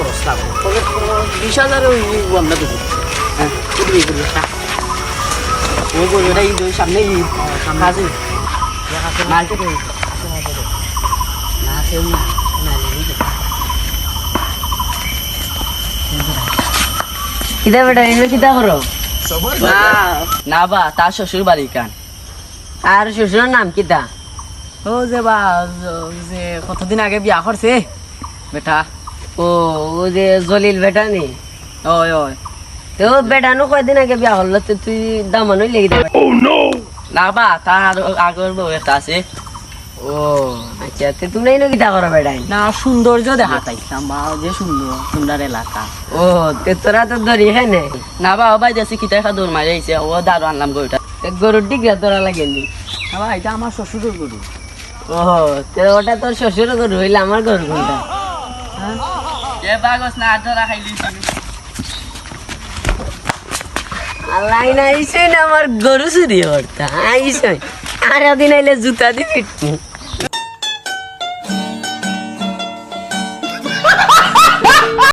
খরচ লাগবে। তবে বিশ হাজার আমরা দেবো। হ্যাঁ করবি করবি ওই গরুটা ঈদ ওই সামনে ঈদ। কাজে মার্কেটে না না। না কিতা বেটা এগুলো কিতা করো? না না বা তার শ্বশুর বাড়ি কান আর শ্বশুরের নাম কিতা ও যে বা যে কতদিন আগে বিয়া করছে? বেটা ও ও যে জলিল বেটা নি? ওই ওই তো বেটা নো কয়দিন আগে বিয়া হল? তো তুই দামানো লেগে দেবে? না বা তার আরও আগের বউ একটা আছে। ও আচ্ছা তো তুমি নাই কিতা করো বেটাই? না সৌন্দর্য দেখা বা যে সুন্দর সুন্দর এলাকা। ও তে তোরা তো ধরি হ্যাঁ নে না বা ভাই দেশে কিতা একটা দৌড় মারি আইছে ও দাঁড়ো আনলাম গরুটা। গরুর ডিগরা তোরা লাগেনি না? বা এটা আমার শ্বশুরের গরু। ও তে ওটা তোর শ্বশুর গরু হইলে আমার গরু কোনটা এ বাগস না ধরা খাইলি আইসে না আমার গরু চুরি করতা আইসে আর দিন আইলে জুতা দি পিটমু